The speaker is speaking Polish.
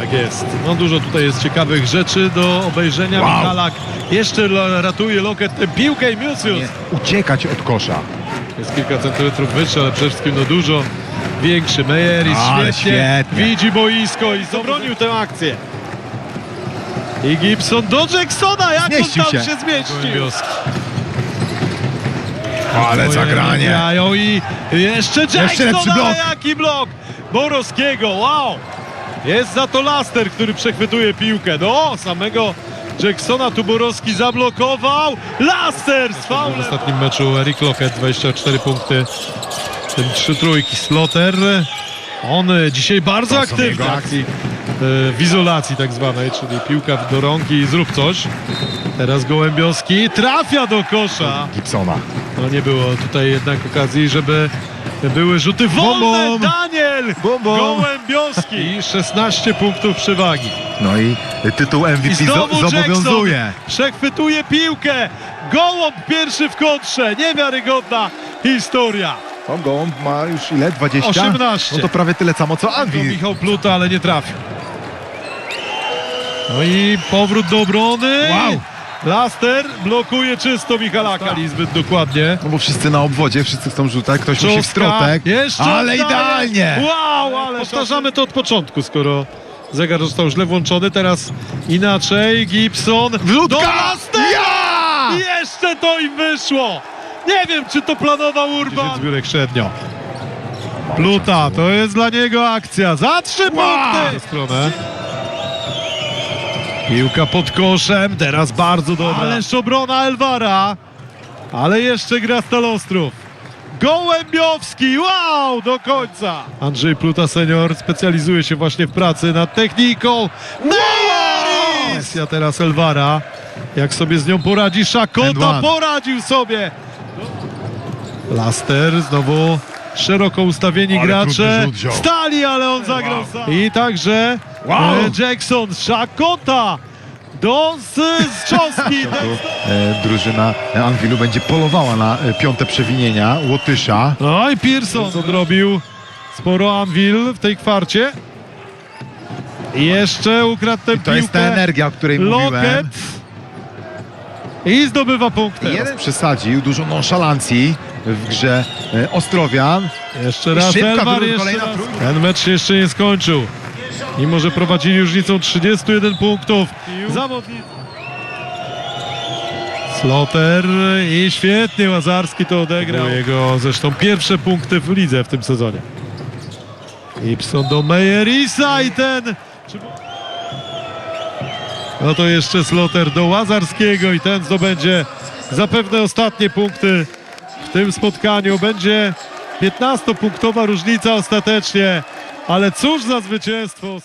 Tak jest. No dużo tutaj jest ciekawych rzeczy do obejrzenia. Wow. Michalak jeszcze ratuje Loket tę piłkę i Musius. Nie uciekać od kosza. Jest kilka centymetrów wyższy, ale przede wszystkim no dużo większy. Mejeris świetnie, świetnie. widzi boisko i zabronił tę akcję. I Gibson do Jacksona, jak Zmieścił on tam się. się, zmieścił. Ale zagranie. I jeszcze Jackson, Jeszcze lepszy ale blok. jaki blok Borowskiego, wow! Jest za to Laster, który przechwytuje piłkę. No, samego Jacksona tu Borowski zablokował. Laster z faulem. W ostatnim meczu Eric Lockett 24 punkty. Tym trzy trójki. Sloter. On e, dzisiaj bardzo aktywny w akcji e, w izolacji tak zwanej, czyli piłka do rąk i zrób coś. Teraz Gołębioski trafia do kosza. Gibsona. No nie było tutaj jednak okazji, żeby były rzuty wolne. bum. Daniel Bum, bum. Gołębioski i 16 punktów przewagi. No i tytuł I MVP znowu zo- zobowiązuje. Jackson przechwytuje piłkę. Gołąb pierwszy w kontrze. Niewiarygodna historia. O, Gołąb ma już ile? 20? 18. No to prawie tyle samo co To Anwil. Michał Pluta, ale nie trafił. No i powrót do obrony. Wow. Laster blokuje czysto Michalaka. I zbyt dokładnie. No bo wszyscy na obwodzie, wszyscy chcą rzucać, ktoś musi w Czoska, strotek. Jeszcze ale oddaje. idealnie. Wow, ale powtarzamy to od początku, skoro zegar został źle włączony. Teraz inaczej. Gibson. Wrzutka! Do Lastera! Ja! Jeszcze to im wyszło. Nie wiem, czy to planował Urban. zbiórek średnio. Pluta, to jest dla niego akcja. Za trzy Wow! punkty. Piłka pod koszem, teraz bardzo dobra. Ależ obrona Elwara. Ale jeszcze gra Stalostrów. Gołębiowski, wow, do końca. Andrzej Pluta senior specjalizuje się właśnie w pracy nad techniką. Mejeris! Ja teraz Elwara. Jak sobie z nią poradzi Szakota, poradził sobie. Laster znowu szeroko ustawieni Ale gracze. Stali, ale on zagrał sam. I także Wow. e, Jackson, Szakota do cząstki. E, drużyna Anwilu będzie polowała na e, piąte przewinienia Łotysza. No i Pearson odrobił sporo Anvil w tej kwarcie. Jeszcze ukradł tę I to jest ta piłkę energia, o której mówiłem. Loket. I zdobywa punkty. Jeden przesadził, dużo nonszalancji w grze Ostrowian. Jeszcze raz Szybka Elmar, jeszcze raz. Ten mecz się jeszcze nie skończył. Mimo, że prowadzili różnicą 31 punktów. Zawodnicy. Sloter i świetnie Łazarski to odegrał. Jego zresztą pierwsze punkty w lidze w tym sezonie. Ibson do Mejerisa i ten... No to jeszcze Sloter do Łazarskiego i ten zdobędzie zapewne ostatnie punkty w tym spotkaniu. Będzie 15-punktowa różnica ostatecznie, ale cóż za zwycięstwo.